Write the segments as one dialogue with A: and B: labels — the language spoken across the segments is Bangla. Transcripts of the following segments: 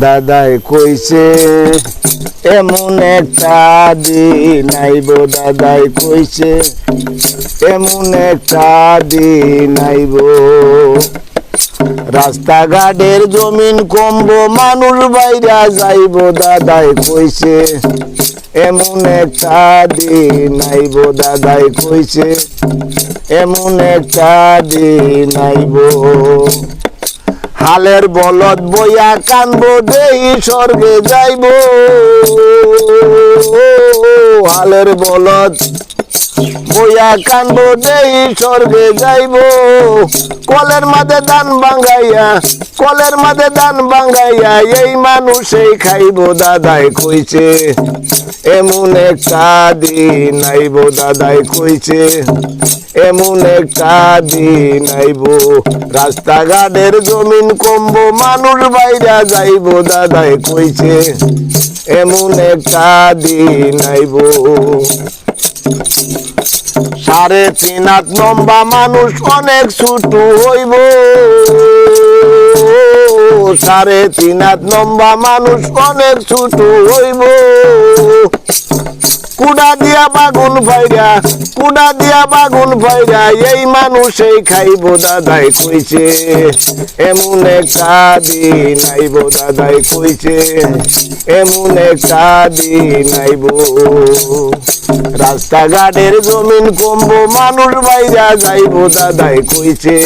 A: দাদাই কইছে, এমন একটা দিন আইব দাদাই কইছে, এমন একটা দিন আইব। রাস্তাঘাটের জমিন কমব, মানুষ বাইরা যাইব দাদাই কইছে, এমন একটা দিন আইব দাদাই কইছে, এমন একটা দিন আইব। হালের বলদ বইয়া কানবো দেই স্বর্গে যাইব। হালের বলদ। বইয়া কানবো দেই স্বর্গে যাইব। কলের মাঝে দান বাঙ্গাইয়া, কলের মাঝে দান বাঙ্গাইয়া, এই মানুষই খাইব দাদাই কইছে। এমন একটা দিন আইব, দাদাই কইছে। এমন একটা দিন আইব, রাস্তাঘাটের জমিন কমব, মানুষ বাইরা যাইব, দাদাই কইছে। এমন একটা দিন আইব। সাড়ে তিন আত লম্বা মানুষ অনেক ছোট হইব। সাড়ে তিন আত লম্বা মানুষ অনেক ছোট হইব। কুড়া দিয়া বাগুন ফাইরা কুড়া দিয়া বাগুন ফাইরা এই মানুষই খাইব দাদাই কইছে। এমন একটা দিন আইব দাদাই কইছে। এমন একটা দিন আইব। রাস্তাঘাটের জমিন কমব, মানুষ বাইরা যাইব দাদাই কইছে।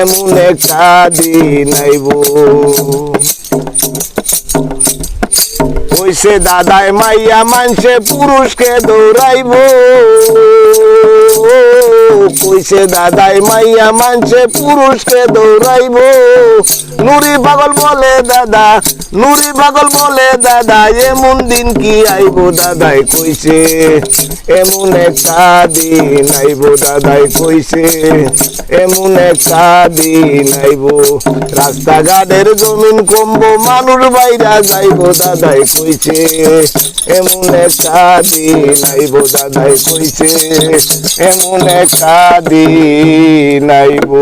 A: এমন একটা দিন আইব। কইছে দাদায় মাইয়া মানছে পুরুষকে দৌড়াইব। কইছে দাদাই মাইয়া মানছে পুরুষকে দৌড়াইব। নুরি পাগল বলে, দাদা, নুরি পাগল বলে, দাদা, এমন দিন কি আইব? দাদাই কইছে, এমন একটা দিন আইব। দাদাই কইছে, এমন একটা দিন আইব। রাস্তাঘাটের জমিন কমবো, মানুষ বাইরা যাইব। দাদাই কইছে, এমন একটা দিন আইব। দাদাই কইছে, এমন একটা দিন আইব।